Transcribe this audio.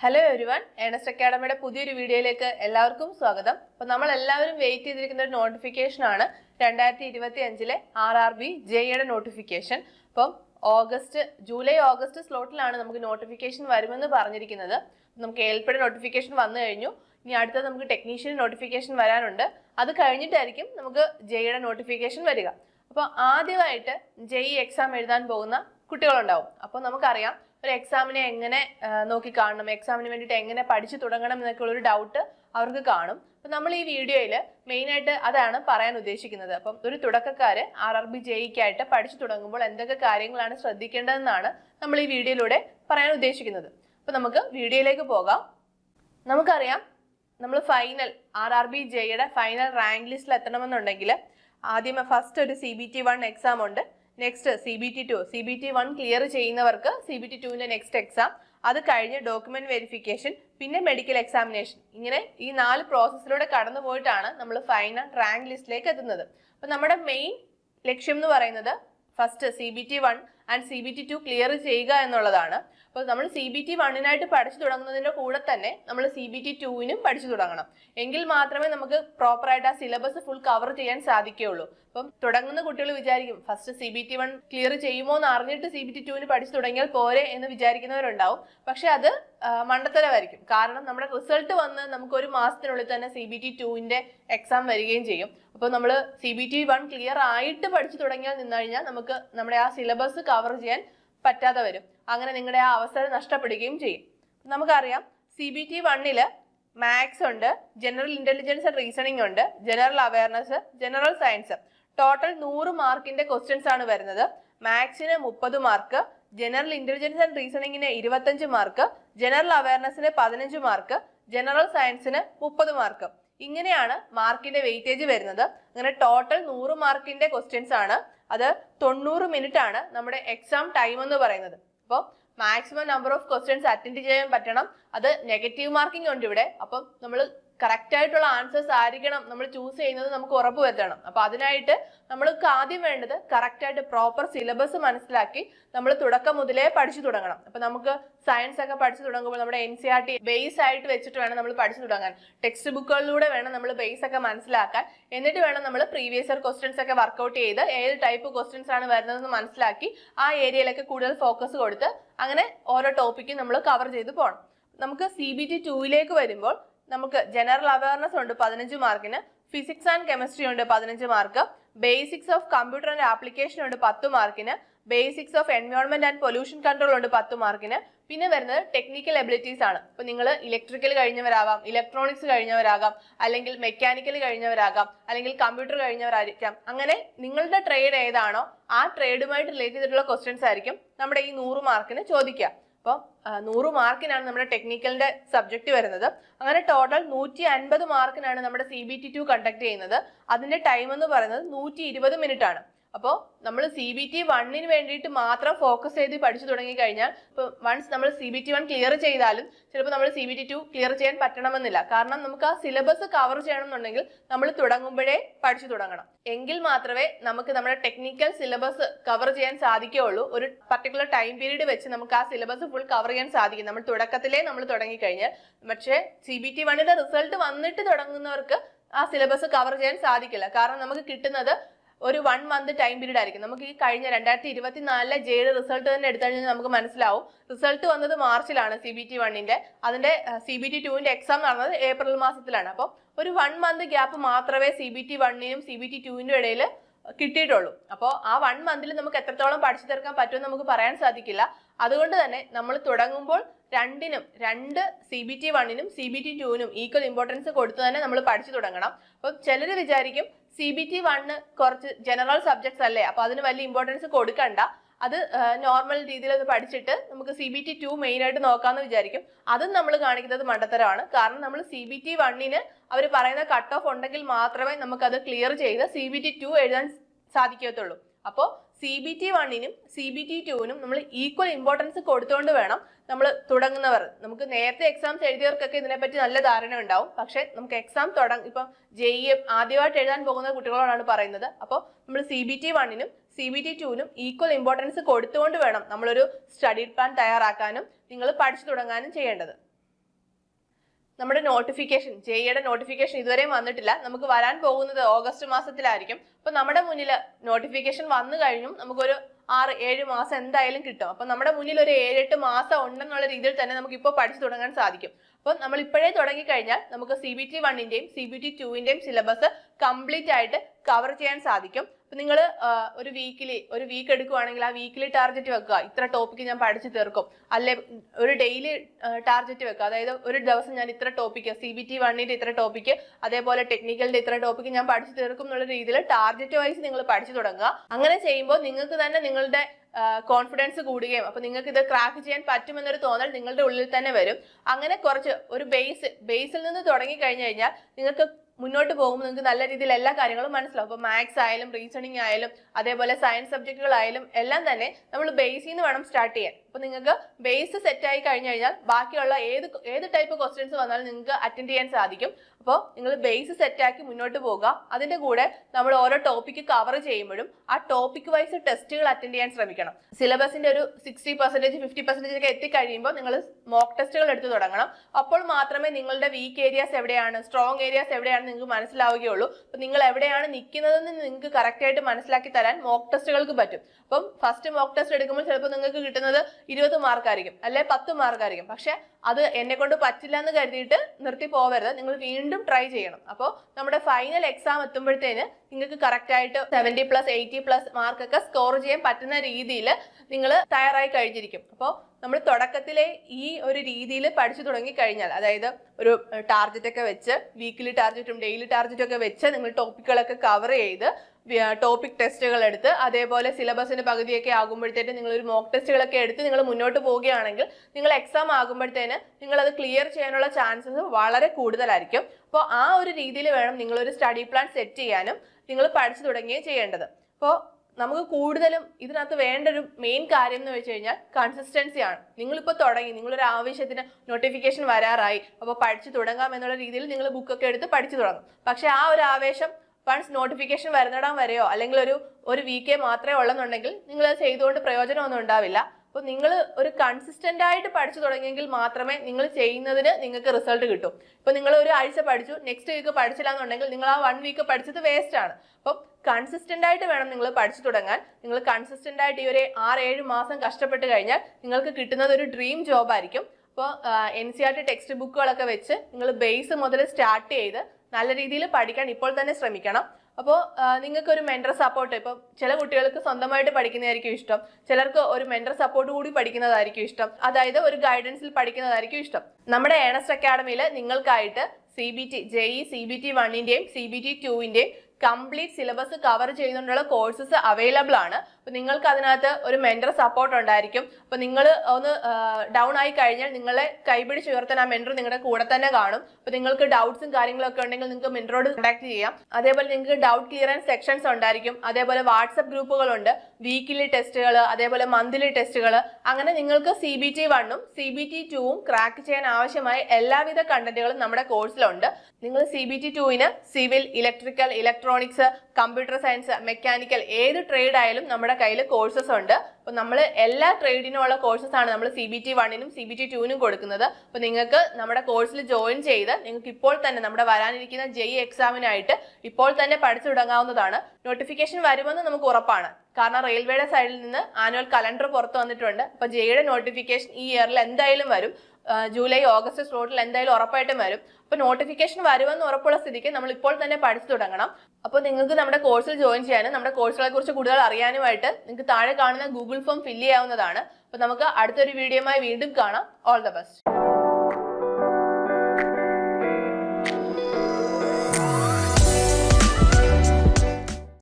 Hello everyone Ernest അക്കാഡമിയുടെ പുതിയൊരു വീഡിയോയിലേക്ക് എല്ലാവർക്കും സ്വാഗതം. അപ്പോൾ നമ്മൾ എല്ലാവരും വെയിറ്റ് ചെയ്തിരിക്കുന്ന ഒരു നോട്ടിഫിക്കേഷൻ ആണ് രണ്ടായിരത്തി ഇരുപത്തി അഞ്ചിലെ ആർ ആർ ബി ജെയുടെ നോട്ടിഫിക്കേഷൻ അപ്പം ഓഗസ്റ്റ് ജൂലൈ ഓഗസ്റ്റ് സ്ലോട്ടിലാണ് നമുക്ക് നോട്ടിഫിക്കേഷൻ വരുമെന്ന് പറഞ്ഞിരിക്കുന്നത്. നമുക്ക് ഏൽപ്പയുടെ നോട്ടിഫിക്കേഷൻ വന്നു കഴിഞ്ഞു. ഇനി അടുത്തത് നമുക്ക് ടെക്നീഷ്യൻ നോട്ടിഫിക്കേഷൻ വരാനുണ്ട്. അത് കഴിഞ്ഞിട്ടായിരിക്കും നമുക്ക് ജെയുടെ നോട്ടിഫിക്കേഷൻ വരിക. അപ്പോൾ ആദ്യമായിട്ട് ജെഇ എക്സാം എഴുതാൻ പോകുന്ന കുട്ടികളുണ്ടാവും. അപ്പോൾ നമുക്കറിയാം ഒരു എക്സാമിനെ എങ്ങനെ നോക്കി കാണണം എക്സാമിന് വേണ്ടിയിട്ട് എങ്ങനെ പഠിച്ചു തുടങ്ങണം എന്നൊക്കെ ഉള്ളൊരു ഡൗട്ട് അവർക്ക് കാണും. അപ്പം നമ്മൾ ഈ വീഡിയോയിൽ മെയിനായിട്ട് അതാണ് പറയാൻ ഉദ്ദേശിക്കുന്നത്. അപ്പം ഒരു തുടക്കക്കാർ ആർ ആർ ബി ജെഇക്കായിട്ട് പഠിച്ചു തുടങ്ങുമ്പോൾ എന്തൊക്കെ കാര്യങ്ങളാണ് ശ്രദ്ധിക്കേണ്ടതെന്നാണ് നമ്മൾ ഈ വീഡിയോയിലൂടെ പറയാൻ ഉദ്ദേശിക്കുന്നത്. അപ്പം നമുക്ക് വീഡിയോയിലേക്ക് പോകാം. നമുക്കറിയാം നമ്മൾ ഫൈനൽ ആർ ആർ ബി ജെയുടെ ഫൈനൽ റാങ്ക് ലിസ്റ്റിൽ എത്തണമെന്നുണ്ടെങ്കിൽ ആദ്യം ഫസ്റ്റ് ഒരു C B T one exam ഉണ്ട്. Next C B T two C B T one clear ചെയ്യുന്നവർക്ക് സി ബി ടി ടുവിന്റെ നെക്സ്റ്റ് എക്സാം അത് കഴിഞ്ഞ് ഡോക്യുമെന്റ് വെരിഫിക്കേഷൻ പിന്നെ മെഡിക്കൽ എക്സാമിനേഷൻ ഇങ്ങനെ ഈ നാല് പ്രോസസ്സിലൂടെ കടന്നു പോയിട്ടാണ് നമ്മൾ ഫൈനൽ റാങ്ക് ലിസ്റ്റിലേക്ക് എത്തുന്നത്. അപ്പം നമ്മുടെ മെയിൻ ലക്ഷ്യം എന്ന് പറയുന്നത് first C B T one and C B T two clear ചെയ്യുക എന്നുള്ളതാണ്. അപ്പോൾ നമ്മൾ സി ബി ടി വണ്ണിനായിട്ട് പഠിച്ചു തുടങ്ങുന്നതിന്റെ കൂടെ തന്നെ നമ്മൾ സി ബി ടി ടുവിനും പഠിച്ചു തുടങ്ങണം. എങ്കിൽ മാത്രമേ നമുക്ക് പ്രോപ്പറായിട്ട് ആ സിലബസ് ഫുൾ കവർ ചെയ്യാൻ സാധിക്കുകയുള്ളൂ. അപ്പം തുടങ്ങുന്ന കുട്ടികൾ വിചാരിക്കും first C B T one clear ചെയ്യുമോ എന്ന് അറിഞ്ഞിട്ട് സി ബി ടി ടുവിന് പഠിച്ചു തുടങ്ങിയാൽ പോരെ എന്ന് വിചാരിക്കുന്നവരുണ്ടാവും. പക്ഷേ അത് മണ്ടത്തരമായിരിക്കും. കാരണം നമ്മുടെ റിസൾട്ട് വന്ന് നമുക്ക് ഒരു മാസത്തിനുള്ളിൽ തന്നെ സി ബി ടി ടുവിന്റെ എക്സാം വരികയും ചെയ്യും. അപ്പോൾ നമ്മൾ C B T one clear ആയിട്ട് പഠിച്ചു തുടങ്ങിയാൽ നിന്ന് കഴിഞ്ഞാൽ നമുക്ക് നമ്മുടെ ആ സിലബസ് കവർ ചെയ്യാൻ പറ്റാതെ വരും. അങ്ങനെ നിങ്ങളുടെ ആ അവസരം നഷ്ടപ്പെടുകയും ചെയ്യും. നമുക്കറിയാം സി ബി ടി വണ്ണിൽ മാത്സ് ഉണ്ട് ജനറൽ ഇന്റലിജൻസ് ആൻഡ് റീസണിംഗ് ഉണ്ട് general awareness general science total നൂറ് മാർക്കിന്റെ ക്വസ്റ്റ്യൻസ് ആണ് വരുന്നത്. മാത്സിന് മുപ്പത് മാർക്ക് ജനറൽ ഇന്റലിജൻസ് ആൻഡ് റീസണിങ്ങിന് ഇരുപത്തഞ്ച് മാർക്ക് ജനറൽ അവയർനെസ്സിന് പതിനഞ്ച് മാർക്ക് ജനറൽ സയൻസിന് മുപ്പത് മാർക്ക്. ഇങ്ങനെയാണ് മാർക്കിന്റെ വെയിറ്റേജ് വരുന്നത്. അങ്ങനെ ടോട്ടൽ നൂറ് മാർക്കിന്റെ ക്വസ്റ്റ്യൻസ് ആണ്. അത് തൊണ്ണൂറ് മിനിറ്റ് ആണ് നമ്മുടെ എക്സാം ടൈം എന്ന് പറയുന്നത്. അപ്പോൾ maximum number of questions attend ചെയ്യാൻ പറ്റണം. അത് നെഗറ്റീവ് മാർക്കിംഗ് ഉണ്ട് ഇവിടെ. അപ്പം നമ്മൾ കറക്റ്റ് ആയിട്ടുള്ള ആൻസേഴ്സ് ആയിരിക്കണം നമ്മൾ ചൂസ് ചെയ്യുന്നത് നമുക്ക് ഉറപ്പ് വരുത്തണം. അപ്പൊ അതിനായിട്ട് നമ്മൾക്ക് ആദ്യം വേണ്ടത് കറക്റ്റ് ആയിട്ട് പ്രോപ്പർ സിലബസ് മനസ്സിലാക്കി നമ്മൾ തുടക്കം മുതലേ പഠിച്ചു തുടങ്ങണം. അപ്പൊ നമുക്ക് സയൻസ് ഒക്കെ പഠിച്ചു തുടങ്ങുമ്പോൾ നമ്മുടെ N C R T base ആയിട്ട് വെച്ചിട്ട് വേണം നമ്മൾ പഠിച്ചു തുടങ്ങാൻ. ടെക്സ്റ്റ് ബുക്കുകളിലൂടെ വേണം നമ്മൾ ബേസ് ഒക്കെ മനസ്സിലാക്കാൻ. എന്നിട്ട് വേണം നമ്മൾ പ്രീവിയസ് ഇയർ ക്വസ്റ്റ്യൻസ് ഒക്കെ വർക്കൗട്ട് ചെയ്ത് ഏത് ടൈപ്പ് ക്വസ്റ്റ്യൻസ് ആണ് വരുന്നതെന്ന് മനസ്സിലാക്കി ആ ഏരിയയിലൊക്കെ കൂടുതൽ ഫോക്കസ് കൊടുത്ത് അങ്ങനെ ഓരോ ടോപ്പിക്കും നമ്മൾ കവർ ചെയ്ത് പോകണം നമുക്ക് സി ബി ടി ടൂയിലേക്ക് വരുമ്പോൾ നമുക്ക് ജനറൽ അവയർനെസ് ഉണ്ട് പതിനഞ്ച് മാർക്കിന് ഫിസിക്സ് ആൻഡ് കെമിസ്ട്രി ഉണ്ട് പതിനഞ്ച് mark basics of computer and application ഉണ്ട് പത്ത് മാർക്കിന് basics of environment and pollution control ഉണ്ട് പത്ത് മാർക്കിന് പിന്നെ വരുന്നത് ടെക്നിക്കൽ എബിലിറ്റീസ് ആണ്. ഇപ്പൊ നിങ്ങൾ ഇലക്ട്രിക്കൽ കഴിഞ്ഞവരാകാം ഇലക്ട്രോണിക്സ് കഴിഞ്ഞവരാകാം അല്ലെങ്കിൽ മെക്കാനിക്കൽ കഴിഞ്ഞവരാകാം അല്ലെങ്കിൽ കമ്പ്യൂട്ടർ കഴിഞ്ഞവരായിരിക്കാം. അങ്ങനെ നിങ്ങളുടെ ട്രേഡ് ഏതാണോ ആ ട്രേഡുമായിട്ട് റിലേറ്റ് ചെയ്തിട്ടുള്ള ക്വസ്റ്റ്യൻസ് ആയിരിക്കും നമ്മുടെ ഈ നൂറ് മാർക്കിന് ചോദിക്കുക. അപ്പം നൂറ് മാർക്കിനാണ് നമ്മുടെ ടെക്നിക്കലിന്റെ സബ്ജക്റ്റ് വരുന്നത്. അങ്ങനെ ടോട്ടൽ നൂറ്റി അൻപത് മാർക്കിനാണ് നമ്മുടെ C B T two conduct ചെയ്യുന്നത്. അതിന്റെ ടൈം എന്ന് പറയുന്നത് നൂറ്റി ഇരുപത് മിനിറ്റ് ആണ്. അപ്പോൾ നമ്മൾ സി ബി ടി വണ്ണിന് വേണ്ടിയിട്ട് മാത്രം ഫോക്കസ് ചെയ്ത് പഠിച്ചു തുടങ്ങി കഴിഞ്ഞാൽ ഇപ്പോൾ വൺസ് നമ്മൾ C B T one clear ചെയ്താലും ചിലപ്പോൾ നമ്മൾ C B T two clear ചെയ്യാൻ പറ്റണമെന്നില്ല. കാരണം നമുക്ക് ആ സിലബസ് കവർ ചെയ്യണമെന്നുണ്ടെങ്കിൽ നമ്മൾ തുടങ്ങുമ്പോഴേ പഠിച്ചു തുടങ്ങണം. എങ്കിൽ മാത്രമേ നമുക്ക് നമ്മുടെ ടെക്നിക്കൽ സിലബസ് കവർ ചെയ്യാൻ സാധിക്കുകയുള്ളൂ. ഒരു പർട്ടിക്കുലർ ടൈം പീരീഡ് വെച്ച് നമുക്ക് ആ സിലബസ് ഫുൾ കവർ ചെയ്യാൻ സാധിക്കും. നമ്മൾ തുടക്കത്തിലേ നമ്മൾ തുടങ്ങിക്കഴിഞ്ഞാൽ. പക്ഷേ സി ബി ടി വണ്ണിന്റെ റിസൾട്ട് വന്നിട്ട് തുടങ്ങുന്നവർക്ക് ആ സിലബസ് കവർ ചെയ്യാൻ സാധിക്കില്ല. കാരണം നമുക്ക് കിട്ടുന്നത് ഒരു വൺ മന്ത് ടൈം പീരീഡ് ആയിരിക്കും. നമുക്ക് ഈ കഴിഞ്ഞ രണ്ടായിരത്തി ഇരുപത്തിനാലിലെ ജെയുടെ റിസൾട്ട് തന്നെ എടുത്തു കഴിഞ്ഞാൽ നമുക്ക് മനസ്സിലാവും. റിസൾട്ട് വന്നത് മാർച്ചിലാണ് സി ബി ടി വണ്ണിന്റെ അതിന്റെ സി ബി ടി ടുവിന്റെ എക്സാം നടന്നത് ഏപ്രിൽ മാസത്തിലാണ്. അപ്പോൾ ഒരു വൺ മന്ത് ഗ്യാപ്പ് മാത്രമേ സി ബി ടി വണ്ണിനും സി ബി ടി ടുവിന്റെ ഇടയിൽ കിട്ടിയിട്ടുള്ളൂ. അപ്പോൾ ആ വൺ മന്തിൽ നമുക്ക് എത്രത്തോളം പഠിച്ചു തീർക്കാൻ പറ്റുമെന്ന് നമുക്ക് പറയാൻ സാധിക്കില്ല. അതുകൊണ്ട് തന്നെ നമ്മൾ തുടങ്ങുമ്പോൾ രണ്ടിനും രണ്ട് സി ബി ടി വണ്ണിനും സി ബി ടി ടുവിനും ഈക്വൽ ഇമ്പോർട്ടൻസ് കൊടുത്തു തന്നെ നമ്മൾ പഠിച്ചു തുടങ്ങണം. അപ്പം ചിലർ വിചാരിക്കും സി ബി ടി വണ്ണ് കുറച്ച് ജനറൽ സബ്ജക്ട്സ് അല്ലേ? അപ്പൊ അതിന് വലിയ ഇമ്പോർട്ടൻസ് കൊടുക്കണ്ട. അത് നോർമൽ രീതിയിൽ അത് പഠിച്ചിട്ട് നമുക്ക് C B T two main ആയിട്ട് നോക്കാമെന്ന് വിചാരിക്കും. അതും നമ്മൾ കാണിക്കുന്നത് മണ്ടത്തരമാണ്. കാരണം നമ്മൾ സി ബി ടി വണ്ണിന് അവർ പറയുന്ന കട്ട് ഓഫ് ഉണ്ടെങ്കിൽ മാത്രമേ നമുക്കത് ക്ലിയർ ചെയ്ത് സി ബി ടി ടു എഴുതാൻ സാധിക്കത്തുള്ളൂ. അപ്പോൾ സി ബി ടി വണ്ണിനും സി ബി ടി ടുവിനും നമ്മൾ ഈക്വൽ ഇമ്പോർട്ടൻസ് കൊടുത്തുകൊണ്ട് വേണം നമ്മൾ തുടങ്ങുന്നവർ. നമുക്ക് നേരത്തെ എക്സാംസ് എഴുതിയവർക്കൊക്കെ ഇതിനെപ്പറ്റി നല്ല ധാരണ ഉണ്ടാവും. പക്ഷേ നമുക്ക് എക്സാം തുടങ്ങ ഇപ്പം ജെഇ ആദ്യമായിട്ട് എഴുതാൻ പോകുന്ന കുട്ടികളോടാണ് പറയുന്നത്. അപ്പോൾ നമ്മൾ സി ബി ടി വണ്ണിനും സി ബി ടി ടുവിനും ഈക്വൽ ഇമ്പോർട്ടൻസ് കൊടുത്തുകൊണ്ട് വേണം നമ്മളൊരു സ്റ്റഡി പ്ലാൻ തയ്യാറാക്കാനും നിങ്ങൾ പഠിച്ചു തുടങ്ങാനും ചെയ്യേണ്ടത്. നമ്മുടെ നോട്ടിഫിക്കേഷൻ ജെയുടെ നോട്ടിഫിക്കേഷൻ ഇതുവരെയും വന്നിട്ടില്ല. നമുക്ക് വരാൻ പോകുന്നത് ഓഗസ്റ്റ് മാസത്തിലായിരിക്കും. അപ്പൊ നമ്മുടെ മുന്നിൽ നോട്ടിഫിക്കേഷൻ വന്നു കഴിഞ്ഞും നമുക്കൊരു ആറ് ഏഴ് മാസം എന്തായാലും കിട്ടും. അപ്പൊ നമ്മുടെ മുന്നിൽ ഒരു ഏഴെട്ട് മാസം ഉണ്ടെന്നുള്ള രീതിയിൽ തന്നെ നമുക്ക് ഇപ്പോൾ പഠിച്ചു തുടങ്ങാൻ സാധിക്കും. അപ്പൊ നമ്മൾ ഇപ്പോഴേ തുടങ്ങി കഴിഞ്ഞാൽ നമുക്ക് സി ബി ടി വണ്ണിന്റെയും സി ബി ടി ടുവിന്റെയും സിലബസ് കംപ്ലീറ്റ് ആയിട്ട് കവർ ചെയ്യാൻ സാധിക്കും. അപ്പൊ നിങ്ങൾ ഒരു വീക്കിലി ഒരു വീക്ക് എടുക്കുവാണെങ്കിൽ ആ വീക്കിലി ടാർഗറ്റ് വെക്കുക. ഇത്ര ടോപ്പിക്ക് ഞാൻ പഠിച്ചു തീർക്കും. അല്ലെ ഒരു ഡെയിലി ടാർഗറ്റ് വെക്കുക. അതായത് ഒരു ദിവസം ഞാൻ ഇത്ര ടോപ്പിക്ക് സി ബി ടി വണ്ണിന്റെ ഇത്ര ടോപ്പിക്ക് അതേപോലെ ടെക്നിക്കലിന്റെ ഇത്ര ടോപ്പിക്ക് ഞാൻ പഠിച്ചു തീർക്കും എന്നുള്ള രീതിയിൽ ടാർഗറ്റ് വൈസ് നിങ്ങൾ പഠിച്ചു തുടങ്ങുക. അങ്ങനെ ചെയ്യുമ്പോൾ നിങ്ങൾക്ക് തന്നെ നിങ്ങളുടെ കോൺഫിഡൻസ് കൂടുകയും അപ്പൊ നിങ്ങൾക്ക് ഇത് ക്രാക്ക് ചെയ്യാൻ പറ്റുമെന്നൊരു തോന്നൽ നിങ്ങളുടെ ഉള്ളിൽ തന്നെ വരും. അങ്ങനെ കുറച്ച് ഒരു ബേസ് ബേസിൽ നിന്ന് തുടങ്ങി കഴിഞ്ഞു കഴിഞ്ഞാൽ നിങ്ങൾക്ക് മുന്നോട്ട് പോകുമ്പോൾ നിങ്ങൾക്ക് നല്ല രീതിയിൽ എല്ലാ കാര്യങ്ങളും മനസ്സിലാവും. അപ്പോൾ മാത്സ് ആയാലും റീസണിങ് ആയാലും അതേപോലെ സയൻസ് സബ്ജക്റ്റുകളായാലും എല്ലാം തന്നെ നമ്മൾ ബേസിൽ നിന്ന് വേണം സ്റ്റാർട്ട് ചെയ്യാൻ. അപ്പോൾ നിങ്ങൾക്ക് ബേസ് സെറ്റ് ആയി കഴിഞ്ഞു കഴിഞ്ഞാൽ ബാക്കിയുള്ള ഏത് ഏത് ടൈപ്പ് ക്വസ്റ്റ്യൻസ് വന്നാലും നിങ്ങൾക്ക് അറ്റൻഡ് ചെയ്യാൻ സാധിക്കും. അപ്പോൾ നിങ്ങൾ ബേസ് സെറ്റാക്കി മുന്നോട്ട് പോകുക അതിന്റെ കൂടെ നമ്മൾ ഓരോ ടോപ്പിക്ക് കവർ ചെയ്യുമ്പോഴും ആ ടോപ്പിക് വൈസ് ടെസ്റ്റുകൾ അറ്റൻഡ് ചെയ്യാൻ ശ്രമിക്കണം. സിലബസിന്റെ ഒരു സിക്സ്റ്റി പെർസെന്റേജ് ഫിഫ്റ്റി പെർസെന്റേജ് ഒക്കെ എത്തിക്കഴിയുമ്പോൾ നിങ്ങൾ മോക്ക് ടെസ്റ്റുകൾ എടുത്തു തുടങ്ങണം. അപ്പോൾ മാത്രമേ നിങ്ങളുടെ വീക്ക് ഏരിയാസ് എവിടെയാണ് സ്ട്രോങ് ഏരിയാസ് എവിടെയാണ് നിങ്ങൾക്ക് മനസ്സിലാവുകയുള്ളൂ. അപ്പോൾ നിങ്ങൾ എവിടെയാണ് നിൽക്കുന്നതെന്ന് നിങ്ങൾക്ക് കറക്റ്റായിട്ട് മനസ്സിലാക്കി തരാൻ മോക്ക് ടെസ്റ്റുകൾക്ക് പറ്റും. അപ്പം ഫസ്റ്റ് മോക്ക് ടെസ്റ്റ് എടുക്കുമ്പോൾ ചിലപ്പോൾ നിങ്ങൾക്ക് കിട്ടുന്നത് ഇരുപത് മാർക്കായിരിക്കും അല്ലെ പത്ത് മാർക്കായിരിക്കും പക്ഷെ അത് എന്നെ കൊണ്ട് പറ്റില്ല എന്ന് കരുതിയിട്ട് നിർത്തി പോവരുത്. നിങ്ങൾ വീണ്ടും ട്രൈ ചെയ്യണം. അപ്പോൾ നമ്മുടെ ഫൈനൽ എക്സാം എത്തുമ്പോഴത്തേന് നിങ്ങൾക്ക് കറക്റ്റായിട്ട് സെവന്റി പ്ലസ് എയ്റ്റി പ്ലസ് മാർക്കൊക്കെ സ്കോർ ചെയ്യാൻ പറ്റുന്ന രീതിയിൽ നിങ്ങൾ തയ്യാറായി കഴിഞ്ഞിരിക്കും. അപ്പോൾ നമ്മൾ തുടക്കത്തിലെ ഈ ഒരു രീതിയിൽ പഠിച്ചു തുടങ്ങി കഴിഞ്ഞാൽ അതായത് ഒരു ടാർജറ്റൊക്കെ വെച്ച് വീക്കിലി ടാർജറ്റും ഡെയിലി ടാർജറ്റും ഒക്കെ വെച്ച് നിങ്ങൾ ടോപ്പിക്കുകളൊക്കെ കവർ ചെയ്ത് ടോപ്പിക് ടെസ്റ്റുകൾ എടുത്ത് അതേപോലെ സിലബസിന് പകുതിയൊക്കെ ആകുമ്പോഴത്തേക്ക് നിങ്ങൾ ഒരു മോക്ക് ടെസ്റ്റുകളൊക്കെ എടുത്ത് നിങ്ങൾ മുന്നോട്ട് പോവുകയാണെങ്കിൽ നിങ്ങൾ എക്സാം ആകുമ്പോഴത്തേന് നിങ്ങൾ അത് ക്ലിയർ ചെയ്യാനുള്ള ചാൻസസ് വളരെ കൂടുതലായിരിക്കും. അപ്പോൾ ആ ഒരു രീതിയിൽ വേണം നിങ്ങളൊരു സ്റ്റഡി പ്ലാൻ സെറ്റ് ചെയ്യാനും നിങ്ങൾ പഠിച്ചു തുടങ്ങുകയും ചെയ്യേണ്ടത്. അപ്പോൾ നമുക്ക് കൂടുതലും ഇതിനകത്ത് വേണ്ട ഒരു മെയിൻ കാര്യം എന്ന് വെച്ച് കഴിഞ്ഞാൽ കൺസിസ്റ്റൻസി ആണ്. നിങ്ങളിപ്പോൾ തുടങ്ങി നിങ്ങളൊരു ആവശ്യത്തിന് നോട്ടിഫിക്കേഷൻ വരാറായി. അപ്പോൾ പഠിച്ചു തുടങ്ങാം എന്നുള്ള രീതിയിൽ നിങ്ങൾ ബുക്കൊക്കെ എടുത്ത് പഠിച്ചു തുടങ്ങും. പക്ഷേ ആ ഒരു ആവേശം വൺസ് നോട്ടിഫിക്കേഷൻ വരുന്നിടം വരെയോ അല്ലെങ്കിൽ ഒരു ഒരു വീക്കേ മാത്രമേ ഉള്ളെന്നുണ്ടെങ്കിൽ നിങ്ങൾ അത് ചെയ്തുകൊണ്ട് പ്രയോജനമൊന്നും ഉണ്ടാവില്ല. അപ്പോൾ നിങ്ങൾ ഒരു കൺസിസ്റ്റന്റ് ആയിട്ട് പഠിച്ചു തുടങ്ങിയെങ്കിൽ മാത്രമേ നിങ്ങൾ ചെയ്യുന്നതിന് നിങ്ങൾക്ക് റിസൾട്ട് കിട്ടും. ഇപ്പോൾ നിങ്ങൾ ഒരു ആഴ്ച പഠിച്ചു നെക്സ്റ്റ് വീക്ക് പഠിച്ചില്ല എന്നുണ്ടെങ്കിൽ നിങ്ങൾ ആ വൺ വീക്ക് പഠിച്ചത് വേസ്റ്റ് ആണ്. അപ്പം കൺസിസ്റ്റന്റ് ആയിട്ട് വേണം നിങ്ങൾ പഠിച്ചു തുടങ്ങാൻ. നിങ്ങൾ കൺസിസ്റ്റന്റ് ആയിട്ട് ഈ ഒരു ആറ് ഏഴ് മാസം കഷ്ടപ്പെട്ട് കഴിഞ്ഞാൽ നിങ്ങൾക്ക് കിട്ടുന്നത് ഒരു ഡ്രീം ജോബായിരിക്കും അപ്പോൾ N C R T text ബുക്കുകളൊക്കെ വെച്ച് നിങ്ങൾ ബേസ് മുതൽ സ്റ്റാർട്ട് ചെയ്ത് നല്ല രീതിയിൽ പഠിക്കാൻ ഇപ്പോൾ തന്നെ ശ്രമിക്കണം. അപ്പോൾ നിങ്ങൾക്ക് ഒരു മെന്റർ സപ്പോർട്ട് ഇപ്പോൾ ചില കുട്ടികൾക്ക് സ്വന്തമായിട്ട് പഠിക്കുന്നതായിരിക്കും ഇഷ്ടം. ചിലർക്ക് ഒരു മെന്റർ സപ്പോർട്ട് കൂടി പഠിക്കുന്നതായിരിക്കും ഇഷ്ടം. അതായത് ഒരു ഗൈഡൻസിൽ പഠിക്കുന്നതായിരിക്കും ഇഷ്ടം. നമ്മുടെ ഏണസ്റ്റ് അക്കാഡമിയിൽ നിങ്ങൾക്കായിട്ട് C B T J E C B T വണ്ണിന്റെയും C B T ടുവിന്റെയും കംപ്ലീറ്റ് സിലബസ് കവർ ചെയ്യുന്നുള്ള കോഴ്സസ് അവൈലബിൾ ആണ്. അപ്പൊ നിങ്ങൾക്ക് അതിനകത്ത് ഒരു മെന്റർ സപ്പോർട്ട് ഉണ്ടായിരിക്കും. അപ്പൊ നിങ്ങൾ ഒന്ന് ഡൗൺ ആയി കഴിഞ്ഞാൽ നിങ്ങളെ കൈപിടിച്ച് ഉയർത്താൻ ആ മെന്റർ നിങ്ങളുടെ കൂടെ തന്നെ കാണും. അപ്പൊ നിങ്ങൾക്ക് ഡൗട്ട്സും കാര്യങ്ങളൊക്കെ ഉണ്ടെങ്കിൽ നിങ്ങൾക്ക് മെന്ററോട് കോൺടാക്ട് ചെയ്യാം. അതേപോലെ നിങ്ങൾക്ക് ഡൗട്ട് ക്ലിയറൻസ് സെക്ഷൻസ് ഉണ്ടായിരിക്കും. അതേപോലെ വാട്സപ്പ് ഗ്രൂപ്പുകളുണ്ട് വീക്കിലി ടെസ്റ്റുകൾ അതേപോലെ മന്ത്ലി ടെസ്റ്റുകൾ അങ്ങനെ നിങ്ങൾക്ക് സി ബി ടി വണ്ണും സി ബി ടി ടുവും ക്രാക്ക് ചെയ്യാൻ ആവശ്യമായ എല്ലാവിധ കണ്ടന്റുകളും നമ്മുടെ കോഴ്സിലുണ്ട് നിങ്ങൾ സി ബി ടി ടുവിന് civil electrical electronics computer science mechanical ഏത് ട്രേഡ് ആയാലും നമ്മുടെ കയ്യിൽ കോഴ്സസ് ഉണ്ട്. അപ്പോൾ നമ്മൾ എല്ലാ ട്രേഡിനും ഉള്ള കോഴ്സസ് ആണ് നമ്മൾ സി ബി ടി വണ്ണിനും സി ബി ടി ടുവിനും കൊടുക്കുന്നത്. അപ്പോൾ നിങ്ങൾക്ക് നമ്മുടെ കോഴ്സിൽ ജോയിൻ ചെയ്ത് നിങ്ങൾക്ക് ഇപ്പോൾ തന്നെ നമ്മുടെ വരാനിരിക്കുന്ന ജെഇ എക്സാമിനായിട്ട് ഇപ്പോൾ തന്നെ പഠിച്ചു തുടങ്ങാവുന്നതാണ്. നോട്ടിഫിക്കേഷൻ വരുമെന്ന് നമുക്ക് ഉറപ്പാണ്. കാരണം റെയിൽവേയുടെ സൈഡിൽ നിന്ന് ആനുവൽ കലണ്ടർ പുറത്ത് വന്നിട്ടുണ്ട്. അപ്പോൾ ജെയുടെ നോട്ടിഫിക്കേഷൻ ഈ ഇയറിൽ എന്തായാലും വരും. ജൂലൈ ഓഗസ്റ്റ് സ്ലോട്ടിൽ എന്തായാലും ഉറപ്പായിട്ടും വരും. അപ്പോൾ നോട്ടിഫിക്കേഷൻ വരുമെന്ന് ഉറപ്പുള്ള സ്ഥിതിക്ക് നമ്മൾ ഇപ്പോൾ തന്നെ പഠിച്ചു തുടങ്ങണം. അപ്പോൾ നിങ്ങൾക്ക് നമ്മുടെ കോഴ്സിൽ ജോയിൻ ചെയ്യാനും നമ്മുടെ കോഴ്സുകളെ കുറിച്ച് കൂടുതൽ അറിയാനുമായിട്ട് നിങ്ങൾക്ക് താഴെ കാണുന്ന ഗൂഗിൾ ഫോം ഫില്ല് ചെയ്യാവുന്നതാണ്. അപ്പോൾ നമുക്ക് അടുത്തൊരു വീഡിയോയുമായി വീണ്ടും കാണാം. All the best